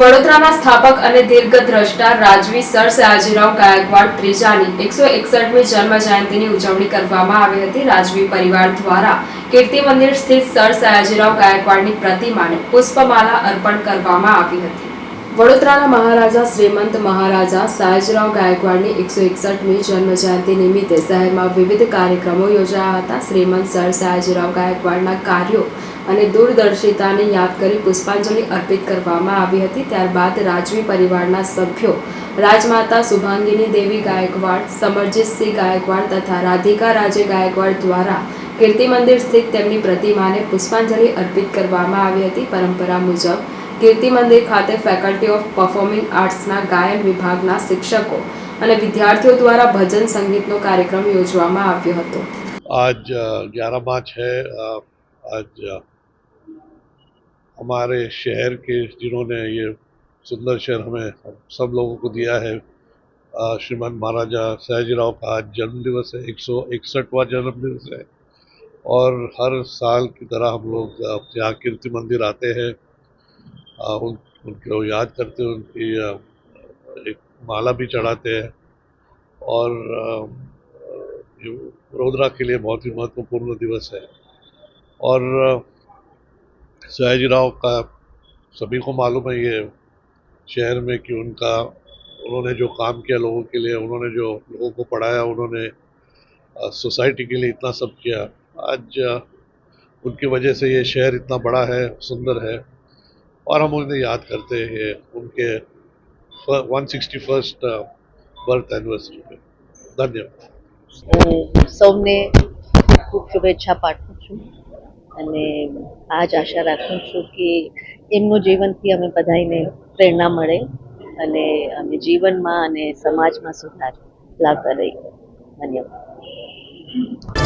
વડોદરાના સ્થાપક અને દીર્ઘદ્રષ્ટા રાજવી સર સયાજીરાવ ગાયકવાડ ત્રીજાની એકસો એકસઠમી જન્મ જયંતિની ઉજવણી કરવામાં આવી હતી. રાજવી પરિવાર દ્વારા કીર્તિ મંદિર સ્થિત સર સયાજીરાવ ગાયકવાડની પ્રતિમાને પુષ્પમાલા અર્પણ કરવામાં આવી હતી. વડોદરાના મહારાજા શ્રીમંત મહારાજા સયાજીરાવ ગાયકવાડની એકસો એકસઠમી જન્મ જયંતિ નિમિત્તે શહેરમાં વિવિધ કાર્યક્રમો યોજાયા હતા. શ્રીમંત સર સયાજીરાવ ગાયકવાડના કાર્યો અને દૂરદર્શિતાને યાદ કરી પુષ્પાંજલિ અર્પિત કરવામાં આવી હતી. ત્યારબાદ રાજવી પરિવારના સભ્યો રાજમાતા શુભાંગીની દેવી ગાયકવાડ સમરજીતસિંહ ગાયકવાડ તથા રાધિકા રાજે ગાયકવાડ દ્વારા કીર્તિ મંદિર સ્થિત તેમની પ્રતિમાને પુષ્પાંજલિ અર્પિત કરવામાં આવી હતી. પરંપરા મુજબ કીર્તિ મંદિર ખાતે ફેકલ્ટી ઓફ પરફોર્મિંગ આર્ટ્સના ગાયન વિભાગના શિક્ષકો અને વિદ્યાર્થીઓ દ્વારા ભજન સંગીતનો કાર્યક્રમ યોજવામાં આવ્યો હતો आज ग्यारह मार्च है अ, आज अ, हमारे शहर के जिन्होंने ये सुंदर शहर हमें हम सब लोगों को दिया है अ, श्रीमान महाराजा सयाजीराव का आज जन्म दिवस है एक सौ इकसठवा जन्म दिवस है और हर साल की तरह हम लोग अ, यहाँ कीर्ति मंदिर आते हैं अ, उन उनको याद करते हैं उनकी अ, एक माला भी चढ़ाते हैं। और वडोदरा के लिए बहुत ही महत्वपूर्ण दिवस है। और सयाजी राव का सभी को मालूम है ये शहर में कि उनका उन्होंने जो काम किया लोगों के लिए उन्होंने जो लोगों को पढ़ाया उन्होंने सोसाइटी के लिए इतना सब किया। आज उनकी वजह से ये शहर इतना बड़ा है सुंदर है। और हम उन्हें याद करते हैं उनके one sixty first birth anniversary पे धन्यवाद હું સૌને ખૂબ ખૂબ શુભેચ્છા પાઠવું છું અને આ જ આશા રાખું છું કે એમનું જીવનથી અમે બધાને પ્રેરણા મળે અને અમે જીવનમાં અને સમાજમાં સુધાર લાવતા રહીએ ધન્યવાદ